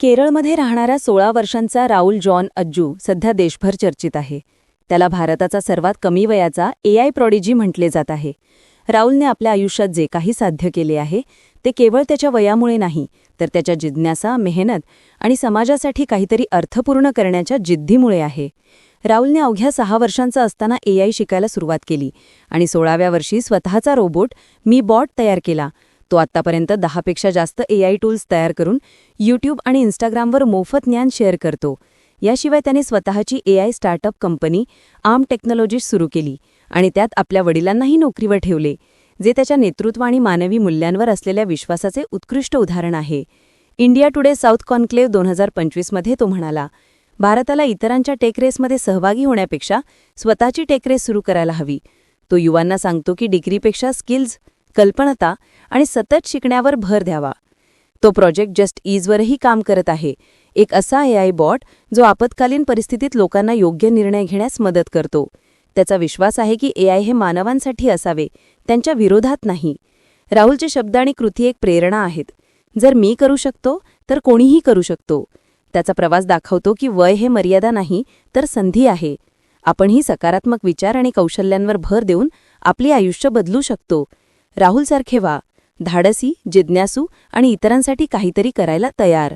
केरळमध्ये राहणारा सोळा वर्षांचा राहुल जॉन अज्जू सध्या देशभर चर्चित आहे. त्याला भारताचा सर्वात कमी वयाचा एआय प्रॉडिजी म्हटले जात आहे. राहुलने आपल्या आयुष्यात जे काही साध्य केले आहे ते केवळ त्याच्या वयामुळे नाही तर त्याच्या जिज्ञासा मेहनत आणि समाजासाठी काहीतरी अर्थपूर्ण करण्याच्या जिद्दीमुळे आहे. राहुलने अवघ्या सहा वर्षांचा असताना एआय शिकायला सुरुवात केली आणि सोळाव्या वर्षी स्वतःचा रोबोट मी बॉट तयार केला तो आत्तापर्यंत दहापेक्षा जास्त एआय टूल्स तयार करून यूट्यूब आणि इन्स्टाग्रामवर मोफत ज्ञान शेअर करतो. याशिवाय त्याने स्वतःची AI startup company Arm Technologies सुरू केली आणि त्यात आपल्या वडिलांनाही नोकरीवर ठेवले जे त्याच्या नेतृत्व आणि मानवी मूल्यांवर असलेल्या विश्वासाचे उत्कृष्ट उदाहरण आहे. इंडिया टुडे साऊथ कॉन्क्लेव्ह दोन हजार पंचवीसमध्ये तो म्हणाला भारताला इतरांच्या टेकरेसमध्ये सहभागी होण्यापेक्षा स्वतःची टेकरेस सुरू करायला हवी. तो युवांना सांगतो की डिग्रीपेक्षा स्किल्स कल्पनता आणि सतत शिकण्यावर भर द्यावा. तो प्रोजेक्ट जस्ट ईजवरही काम करत आहे. एक असा एआय बॉट जो आपत्कालीन परिस्थितीत लोकांना योग्य निर्णय घेण्यास मदत करतो. त्याचा विश्वास आहे की ए आय हे मानवांसाठी असावे त्यांच्या विरोधात नाही. राहुलचे शब्द आणि कृती एक प्रेरणा आहेत. जर मी करू शकतो तर कोणीही करू शकतो. त्याचा प्रवास दाखवतो की वय हे मर्यादा नाही तर संधी आहे. आपणही सकारात्मक विचार आणि कौशल्यांवर भर देऊन आपले आयुष्य बदलू शकतो. राहुलसारखे व्हा. धाडसी जिज्ञासू आणि इतरांसाठी काहीतरी करायला तयार.